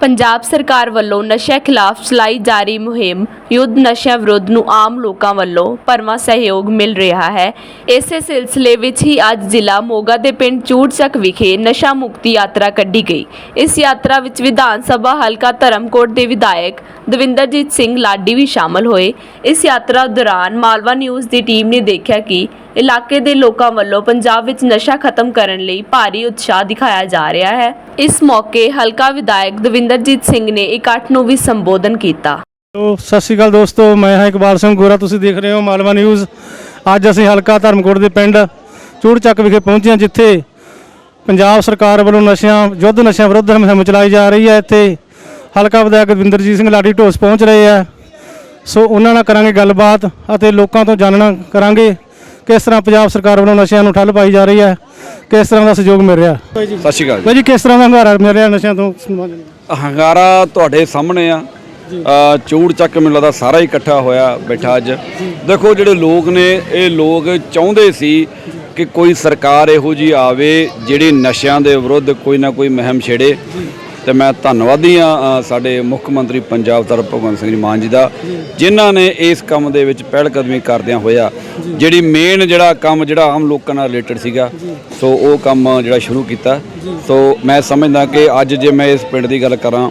ਪੰਜਾਬ ਸਰਕਾਰ ਵੱਲੋਂ ਨਸ਼ਿਆਂ ਖਿਲਾਫ ਚਲਾਈ ਜਾ ਰਹੀ ਮੁਹਿੰਮ ਯੁੱਧ ਨਸ਼ਿਆਂ ਵਿਰੁੱਧ ਨੂੰ ਆਮ ਲੋਕਾਂ ਵੱਲੋਂ ਭਰਵਾਂ ਸਹਿਯੋਗ ਮਿਲ ਰਿਹਾ ਹੈ। ਇਸੇ ਸਿਲਸਿਲੇ ਵਿੱਚ ਹੀ ਅੱਜ ਜ਼ਿਲ੍ਹਾ ਮੋਗਾ ਦੇ ਪਿੰਡ ਚੂੜਚੱਕ ਵਿਖੇ ਨਸ਼ਾ ਮੁਕਤੀ ਯਾਤਰਾ ਕੱਢੀ ਗਈ। ਇਸ ਯਾਤਰਾ ਵਿੱਚ ਵਿਧਾਨ ਸਭਾ ਹਲਕਾ ਧਰਮਕੋਟ ਦੇ ਵਿਧਾਇਕ ਦਵਿੰਦਰਜੀਤ ਸਿੰਘ ਲਾਡੀ ਵੀ ਸ਼ਾਮਲ ਹੋਏ। ਇਸ ਯਾਤਰਾ ਦੌਰਾਨ ਮਾਲਵਾ ਨਿਊਜ਼ ਦੀ ਟੀਮ ਨੇ ਦੇਖਿਆ ਕਿ ਇਲਾਕੇ ਦੇ ਲੋਕਾਂ ਵੱਲੋਂ ਪੰਜਾਬ ਵਿੱਚ ਨਸ਼ਾ ਖਤਮ ਕਰਨ ਲਈ ਭਾਰੀ ਉਤਸ਼ਾਹ ਦਿਖਾਇਆ ਜਾ ਰਿਹਾ ਹੈ। ਇਸ ਮੌਕੇ ਹਲਕਾ ਵਿਧਾਇਕ ਦਵਿੰਦਰਜੀਤ ਸਿੰਘ ਨੇ ਇਕੱਠ ਨੂੰ ਵੀ ਸੰਬੋਧਨ ਕੀਤਾ। ਤੋ ਸਤਿ ਸ਼੍ਰੀ ਅਕਾਲ ਦੋਸਤੋ ਮੈਂ ਹਾਂ ਇਕਬਾਲ ਸਿੰਘ ਗੋਰਾ ਤੁਸੀਂ ਦੇਖ ਰਹੇ ਹੋ ਮਾਲਵਾ ਨਿਊਜ਼। ਅੱਜ ਅਸੀਂ ਹਲਕਾ ਧਰਮਕੋਟ ਦੇ ਪਿੰਡ ਚੂੜਚੱਕ ਵਿਖੇ ਪਹੁੰਚੇ ਹਾਂ ਜਿੱਥੇ ਪੰਜਾਬ ਸਰਕਾਰ ਵੱਲੋਂ ਨਸ਼ਿਆਂ ਯੁੱਧ ਨਸ਼ਿਆਂ ਵਿਰੁੱਧ ਮੁਹਿੰਮ ਚਲਾਈ ਜਾ ਰਹੀ ਹੈ। ਇੱਥੇ ਹਲਕਾ ਵਿਧਾਇਕ ਦਵਿੰਦਰਜੀਤ ਸਿੰਘ ਲਾਡੀ ਢੋਸ ਪਹੁੰਚ ਰਹੇ ਆ ਸੋ ਉਹਨਾਂ ਨਾਲ ਕਰਾਂਗੇ ਗੱਲਬਾਤ ਅਤੇ ਲੋਕਾਂ ਤੋਂ ਜਾਣਨਾ ਕਰਾਂਗੇ ਕਿਸ ਤਰ੍ਹਾਂ ਪੰਜਾਬ ਸਰਕਾਰ ਵੱਲੋਂ ਨਸ਼ਿਆਂ ਨੂੰ ਠੱਲ ਪਾਈ ਜਾ ਰਹੀ ਹੈ ਕਿਸ ਤਰ੍ਹਾਂ ਦਾ ਸਹਿਯੋਗ ਮਿਲ ਰਿਹਾ। ਸਤਿ ਸ਼੍ਰੀ ਅਕਾਲ ਜੀ। ਭਾਈ ਜੀ ਕਿਸ ਤਰ੍ਹਾਂ ਦਾ ਹੰਗਾਰਾ ਮਿਲ ਰਿਹਾ ਨਸ਼ਿਆਂ ਤੋਂ ਹੰਗਾਰਾ ਤੁਹਾਡੇ ਸਾਹਮਣੇ ਆ। ਚੂੜ ਚੱਕ ਮੈਨੂੰ ਲੱਗਦਾ ਸਾਰਾ ਹੀ ਇਕੱਠਾ ਹੋਇਆ ਬੈਠਾ ਅੱਜ। ਦੇਖੋ ਜਿਹੜੇ ਲੋਕ ਨੇ ਇਹ ਲੋਕ ਚਾਹੁੰਦੇ ਸੀ ਕਿ ਕੋਈ ਸਰਕਾਰ ਇਹੋ ਜੀ ਆਵੇ ਜਿਹੜੀ ਨਸ਼ਿਆਂ ਦੇ ਵਿਰੁੱਧ ਕੋਈ ਨਾ ਕੋਈ ਮੁਹਿੰਮ ਛੇੜੇ। ਤੇ ਮੈਂ ਧੰਨਵਾਦੀ ਆ ਸਾਡੇ ਮੁੱਖ ਮੰਤਰੀ ਪੰਜਾਬ ਤਰਫ ਭਗਵੰਤ ਸਿੰਘ ਜੀ ਮਾਨ ਜੀ ਦਾ ਜਿਨ੍ਹਾਂ ਨੇ ਇਸ ਕੰਮ ਦੇ ਵਿੱਚ ਪਹਿਲ ਕਦਮੀ ਕਰਦਿਆਂ ਹੋਇਆ ਜਿਹੜੀ ਮੇਨ ਜਿਹੜਾ ਕੰਮ ਜਿਹੜਾ ਆਮ ਲੋਕਾਂ ਨਾਲ ਰਿਲੇਟਡ ਸੀਗਾ ਸੋ ਉਹ ਕੰਮ ਜਿਹੜਾ ਸ਼ੁਰੂ ਕੀਤਾ। ਸੋ ਮੈਂ ਸਮਝਦਾ ਕਿ ਅੱਜ ਜੇ ਮੈਂ ਇਸ ਪਿੰਡ ਦੀ ਗੱਲ ਕਰਾਂ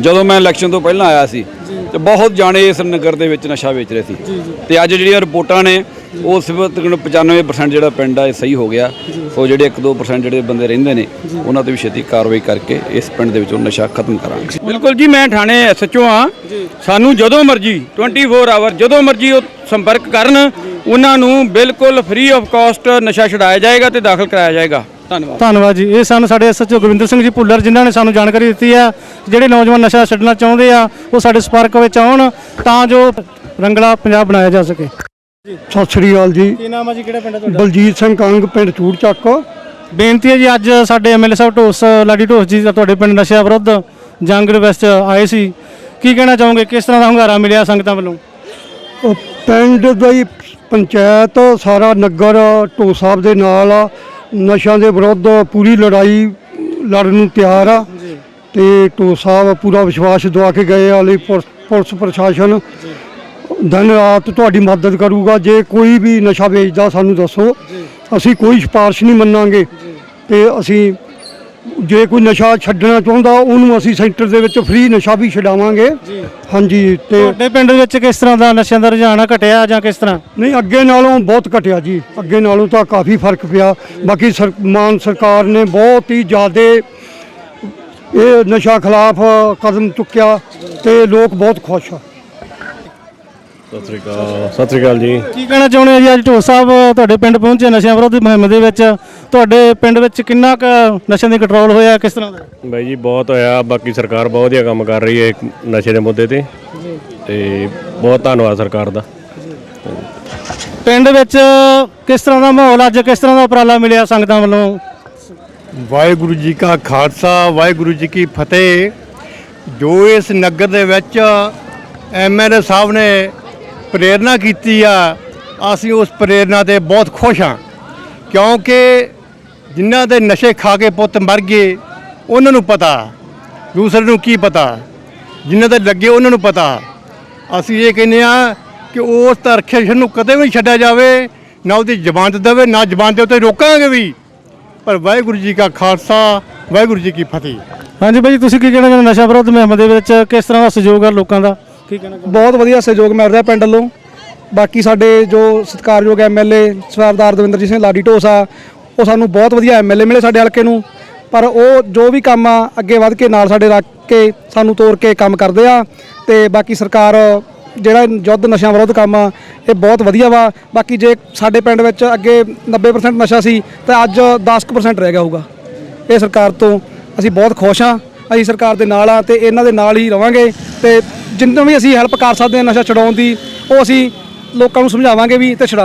ਜਦੋਂ ਮੈਂ ਇਲੈਕਸ਼ਨ ਤੋਂ ਪਹਿਲਾਂ ਆਇਆ ਸੀ ਤੇ ਬਹੁਤ ਜਾਣੇ ਇਸ ਨਗਰ ਦੇ ਵਿੱਚ ਨਸ਼ਾ ਵੇਚ ਰਹੇ ਸੀ। ਤੇ ਅੱਜ ਜਿਹੜੀਆਂ ਰਿਪੋਰਟਾਂ ਨੇ ਉਹ ਸਿਰਫ ਤਕਰੀਬਨ 95% ਜਿਹੜਾ ਪਿੰਡ ਆ ਇਹ ਸਹੀ ਹੋ ਗਿਆ। ਸੋ ਜਿਹੜੇ 1-2% ਜਿਹੜੇ ਬੰਦੇ ਰਹਿੰਦੇ ਨੇ ਉਹਨਾਂ ਤੇ ਵੀ ਛੇਤੀ ਕਾਰਵਾਈ ਕਰਕੇ ਇਸ ਪਿੰਡ ਦੇ ਵਿੱਚੋਂ ਨਸ਼ਾ ਖਤਮ ਕਰਾਂਗੇ। ਬਿਲਕੁਲ ਜੀ ਮੈਂ ਥਾਣੇ ਐਸਐਚਓ ਆ ਸਾਨੂੰ ਜਦੋਂ ਮਰਜ਼ੀ 24 ਆਵਰ ਜਦੋਂ ਮਰਜ਼ੀ ਉਹ ਸੰਪਰਕ ਕਰਨ ਉਹਨਾਂ ਨੂੰ ਬਿਲਕੁਲ ਫ੍ਰੀ ਆਫ ਕਾਸਟ ਨਸ਼ਾ ਛਡਾਇਆ ਜਾਏਗਾ ਤੇ ਦਾਖਲ ਕਰਾਇਆ ਜਾਏਗਾ। ਧੰਨਵਾਦ। ਧੰਨਵਾਦ ਜੀ। ਇਹ ਸਨ ਸਾਡੇ ਐਸਐਚਓ ਗੋਬਿੰਦਰ ਸਿੰਘ ਜੀ ਭੁੱਲਰ ਜਿਨ੍ਹਾਂ ਨੇ ਸਾਨੂੰ ਜਾਣਕਾਰੀ ਦਿੱਤੀ ਆ। ਜਿਹੜੇ ਨੌਜਵਾਨ ਨਸ਼ਾ ਛੱਡਣਾ ਚਾਹੁੰਦੇ ਆ ਉਹ ਸਾਡੇ ਸੰਪਰਕ ਵਿੱਚ ਆਉਣ ਤਾਂ ਜੋ ਰੰਗਲਾ ਪੰਜਾਬ ਬਣਾਇਆ ਜਾ ਸਕੇ। ਸਤਿ ਸ੍ਰੀ ਅਕਾਲ ਜੀ। ਕੀ ਨਾਮ ਆ ਜੀ? ਕਿਹੜਾ ਪਿੰਡ ਹੈ ਬਲਜੀਤ ਸਿੰਘ ਕੰਗ ਪਿੰਡ ਚੂੜ ਚੱਕ। ਬੇਨਤੀ ਹੈ ਜੀ ਅੱਜ ਸਾਡੇ ਐਮਐਲਏ ਸਾਹਿਬ ਢੋਸ ਲਾਡੀ ਢੋਸ ਜੀ ਦਾ ਤੁਹਾਡੇ ਪਿੰਡ ਨਸ਼ਿਆਂ ਵਿਰੁੱਧ ਜੰਗ ਦੇ ਵਿੱਚ ਆਏ ਸੀ। ਕੀ ਕਹਿਣਾ ਚਾਹੋਗੇ? ਕਿਸ ਤਰ੍ਹਾਂ ਦਾ ਹੰਗਾਰਾ ਮਿਲਿਆ ਸੰਗਤਾਂ ਵੱਲੋਂ? ਉਹ ਪਿੰਡ ਦੀ ਪੰਚਾਇਤ ਸਾਰਾ ਨਗਰ ਢੋ ਸਾਹਿਬ ਦੇ ਨਾਲ ਆ। ਨਸ਼ਿਆਂ ਦੇ ਵਿਰੁੱਧ ਪੂਰੀ ਲੜਾਈ ਲੜਨ ਨੂੰ ਤਿਆਰ ਆ। ਤੇ ਢੋ ਸਾਹਿਬ ਪੂਰਾ ਵਿਸ਼ਵਾਸ ਦਵਾ ਕੇ ਗਏ ਆ ਲਈ ਪੁਲਿਸ ਪੁਲਿਸ ਪ੍ਰਸ਼ਾਸਨ। ਦਿਨ ਰਾਤ ਤੁਹਾਡੀ ਮਦਦ ਕਰੂਗਾ। ਜੇ ਕੋਈ ਵੀ ਨਸ਼ਾ ਵੇਚਦਾ ਸਾਨੂੰ ਦੱਸੋ। ਅਸੀਂ ਕੋਈ ਸਿਫਾਰਿਸ਼ ਨਹੀਂ ਮੰਨਾਂਗੇ। ਤੇ ਅਸੀਂ ਜੇ ਕੋਈ ਨਸ਼ਾ ਛੱਡਣਾ ਚਾਹੁੰਦਾ ਉਹਨੂੰ ਅਸੀਂ ਸੈਂਟਰ ਦੇ ਵਿੱਚ ਫ੍ਰੀ ਨਸ਼ਾ ਵੀ ਛਡਾਵਾਂਗੇ। ਹਾਂਜੀ ਤੇ ਤੁਹਾਡੇ ਪਿੰਡ ਵਿੱਚ ਕਿਸ ਤਰ੍ਹਾਂ ਦਾ ਨਸ਼ਿਆਂ ਦਾ ਰੁਝਾਨ ਘਟਿਆ ਜਾਂ ਕਿਸ ਤਰ੍ਹਾਂ? ਨਹੀਂ ਅੱਗੇ ਨਾਲੋਂ ਬਹੁਤ ਘਟਿਆ ਜੀ। ਅੱਗੇ ਨਾਲੋਂ ਤਾਂ ਕਾਫੀ ਫ਼ਰਕ ਪਿਆ। ਬਾਕੀ ਸਰ- ਮਾਨ ਸਰਕਾਰ ਨੇ ਬਹੁਤ ਹੀ ਜ਼ਿਆਦੇ ਇਹ ਨਸ਼ਾ ਖਿਲਾਫ ਕਦਮ ਚੁੱਕਿਆ ਤੇ ਲੋਕ ਬਹੁਤ ਖੁਸ਼ ਆ। ਸਤਿ ਸ੍ਰੀ ਅਕਾਲ। ਸਤਿ ਸ੍ਰੀ ਅਕਾਲ ਜੀ। ਕੀ ਕਹਿਣਾ ਚਾਹੁੰਦੇ ਆ ਜੀ? ਅੱਜ ਢੋਸ ਸਾਹਿਬ ਤੁਹਾਡੇ ਪਿੰਡ ਪਹੁੰਚੇ ਨਸ਼ਿਆਂ ਵਿਰੁੱਧ ਮੁਹਿੰਮ ਦੇ ਵਿੱਚ। ਤੁਹਾਡੇ ਪਿੰਡ ਵਿੱਚ ਕਿੰਨਾ ਕੁ ਨਸ਼ਿਆਂ ਦੀ ਕੰਟਰੋਲ ਹੋਇਆ ਕਿਸ ਤਰ੍ਹਾਂ ਦਾ? ਬਾਈ ਜੀ ਬਹੁਤ ਹੋਇਆ। ਬਾਕੀ ਸਰਕਾਰ ਬਹੁਤ ਵਧੀਆ ਕੰਮ ਕਰ ਰਹੀ ਹੈ ਨਸ਼ੇ ਦੇ ਮੁੱਦੇ ਤੇ। ਤੇ ਬਹੁਤ ਧੰਨਵਾਦ ਸਰਕਾਰ ਦਾ। ਪਿੰਡ ਵਿੱਚ ਕਿਸ ਤਰ੍ਹਾਂ ਦਾ ਮਾਹੌਲ ਅੱਜ ਕਿਸ ਤਰ੍ਹਾਂ ਦਾ ਉਪਰਾਲਾ ਮਿਲਿਆ ਸੰਗਤਾਂ ਵੱਲੋਂ? ਵਾਹਿਗੁਰੂ ਜੀ ਕਾ ਖਾਲਸਾ ਵਾਹਿਗੁਰੂ ਜੀ ਕੀ ਫਤਿਹ। ਜੋ ਇਸ ਨਗਰ ਦੇ ਵਿੱਚ ਐਮਐਲਏ ਸਾਹਿਬ ਨੇ ਪ੍ਰੇਰਣਾ ਕੀਤੀ ਆ, ਅਸੀਂ ਉਸ ਪ੍ਰੇਰਣਾ ਤੇ ਬਹੁਤ ਖੁਸ਼ ਹਾਂ। ਕਿਉਂਕਿ ਜਿਨ੍ਹਾਂ ਦੇ ਨਸ਼ੇ ਖਾ ਕੇ ਪੁੱਤ ਮਰ ਗਏ, ਉਹਨਾਂ ਨੂੰ ਪਤਾ। ਦੂਸਰੇ ਨੂੰ ਕੀ ਪਤਾ? ਜਿਨ੍ਹਾਂ ਦੇ ਲੱਗੇ ਉਹਨਾਂ ਨੂੰ ਪਤਾ। ਅਸੀਂ ਇਹ ਕਹਿੰਦੇ ਆ ਕਿ ਉਸ ਤਰਖੇਸ਼ਨ ਨੂੰ ਕਦੇ ਵੀ ਛੱਡਿਆ ਜਾਵੇ, ਨਾ ਉਹਦੀ ਜਬਾਨ ਦੇਵੇ, ਨਾ ਜਬਾਨ ਦੇ ਉੱਤੇ ਰੋਕਾਂਗੇ ਵੀ। ਪਰ ਵਾਹਿਗੁਰੂ ਜੀ ਕਾ ਖਾਲਸਾ, ਵਾਹਿਗੁਰੂ ਜੀ ਕੀ ਫਤਿਹ। ਹਾਂਜੀ ਬਾਈ ਤੁਸੀਂ ਕੀ ਕਹਿਣਾ ਚਾਹੁੰਦੇ ਨਸ਼ਾ ਵਿਰੋਧ ਮੁਹਿੰਮ ਦੇ ਵਿੱਚ? ਕਿਸ ਤਰ੍ਹਾਂ ਦਾ ਸਹਿਯੋਗ ਹੈ ਲੋਕਾਂ ਦਾ? ਕੀ ਕਹਿਣਾ ਚਾਹੁੰਦੇ ਬਹੁਤ ਵਧੀਆ ਸਹਿਯੋਗ ਮਿਲ ਰਿਹਾ ਪਿੰਡ ਵੱਲੋਂ। ਬਾਕੀ ਸਾਡੇ ਜੋ ਸਤਿਕਾਰਯੋਗ ਐਮਐਲਏ ਸਰਦਾਰ ਦਵਿੰਦਰਜੀਤ ਸਿੰਘ ਲਾਡੀ ਢੋਸਾ ਉਹ ਸਾਨੂੰ ਬਹੁਤ ਵਧੀਆ ਐਮਐਲਏ ਮਿਲੇ ਸਾਡੇ ਹਲਕੇ ਨੂੰ। ਪਰ ਉਹ ਜੋ ਵੀ ਕੰਮ ਆ, ਅੱਗੇ ਵੱਧ ਕੇ ਨਾਲ ਸਾਡੇ ਰੱਖ ਕੇ ਸਾਨੂੰ ਤੋਰ ਕੇ ਕੰਮ ਕਰਦੇ ਆ। ਤੇ ਬਾਕੀ ਸਰਕਾਰ, ਜਿਹੜਾ ਯੁੱਧ ਨਸ਼ਿਆਂ ਵਿਰੁੱਧ ਕੰਮ ਆ, ਇਹ ਬਹੁਤ ਵਧੀਆ ਵਾ। ਬਾਕੀ ਜੇ ਸਾਡੇ ਪਿੰਡ ਵਿੱਚ ਅੱਗੇ 90% ਨਸ਼ਾ ਸੀ, ਤਾਂ ਅੱਜ 10% ਰਹਿ ਗਿਆ ਹੋਊਗਾ। ਇਹ ਸਰਕਾਰ ਤੋਂ ਅਸੀਂ ਬਹੁਤ ਖੁਸ਼ ਹਾਂ ਅਸੀਂ ਸਰਕਾਰ ਦੇ ਨਾਲ ਆ ਤੇ ਇਹਨਾਂ ਦੇ ਨਾਲ ਹੀ ਰਵਾਂਗੇ ਤੇ ਜਿੰਨਾ ਵੀ ਅਸੀਂ ਹੈਲਪ ਕਰ ਸਕਦੇ ਹਾਂ ਨਸ਼ਾ ਛਡਾਉਣ ਦੀ, ਉਹ ਅਸੀਂ ਲੋਕਾਂ ਨੂੰ ਸਮਝਾਵਾਂਗੇ ਵੀ ਤੇ ਛਡਾਵਾਂਗੇ।